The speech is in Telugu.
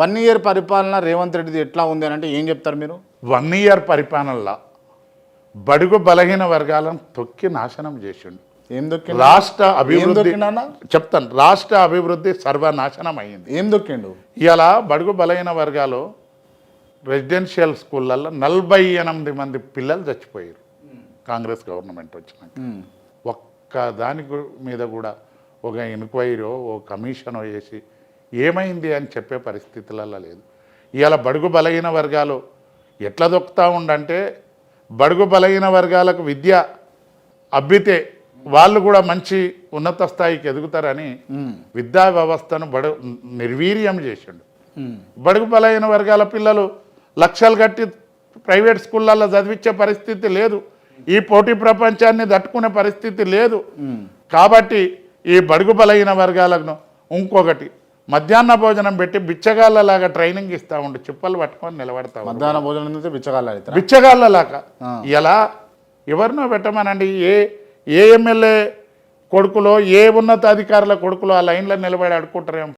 వన్ ఇయర్ పరిపాలన రేవంత్ రెడ్డిది ఎట్లా ఉంది అని అంటే ఏం చెప్తారు మీరు? వన్ ఇయర్ పరిపాలనలో బడుగు బలహీన వర్గాలను తొక్కి నాశనం చేసిండు. ఏం దొక్కిండు రాష్ట్ర అభివృద్ధి చెప్తాను. రాష్ట్ర అభివృద్ధి సర్వనాశనం అయింది ఏం దొక్కిండు ఇలా బడుగు బలహీన వర్గాలు రెసిడెన్షియల్ స్కూళ్ళల్లో నలభై ఎనిమిది మంది పిల్లలు చచ్చిపోయారు. కాంగ్రెస్ గవర్నమెంట్ వచ్చినాక. ఒక్క దాని మీద కూడా ఒక ఎంక్వైరీ ఓ కమిషన్ వేసి ఏమైంది అని చెప్పే పరిస్థితులలో లేదు ఇవాళ బడుగు బలహీన వర్గాలు ఎట్లా దొక్కుతా ఉండంటే బడుగు బలహీన వర్గాలకు విద్య అబ్బితే వాళ్ళు కూడా మంచి ఉన్నత స్థాయికి ఎదుగుతారని. విద్యా వ్యవస్థను బడు నిర్వీర్యం చేసిండు. బడుగు బలైన వర్గాల పిల్లలు లక్షలు కట్టి ప్రైవేట్ స్కూళ్ళల్లో చదివించే పరిస్థితి లేదు ఈ పోటీ ప్రపంచాన్ని తట్టుకునే పరిస్థితి లేదు. కాబట్టి ఈ బడుగు బలైన వర్గాలను ఇంకొకటి మధ్యాహ్న భోజనం పెట్టి బిచ్చగాళ్ళలాగా ట్రైనింగ్ ఇస్తా ఉండు. చిప్పలు పట్టుకొని నిలబడతా. మధ్యాహ్న భోజనం బిచ్చగాళ్ళు బిచ్చగాళ్ళలాగా ఎలా? ఎవరినో పెట్టమనండి. ఏ ఏ ఎమ్మెల్యే కొడుకులో ఏ ఉన్నతాధికారుల కొడుకులో ఆ లైన్లో నిలబడి అడుక్కుంటారేం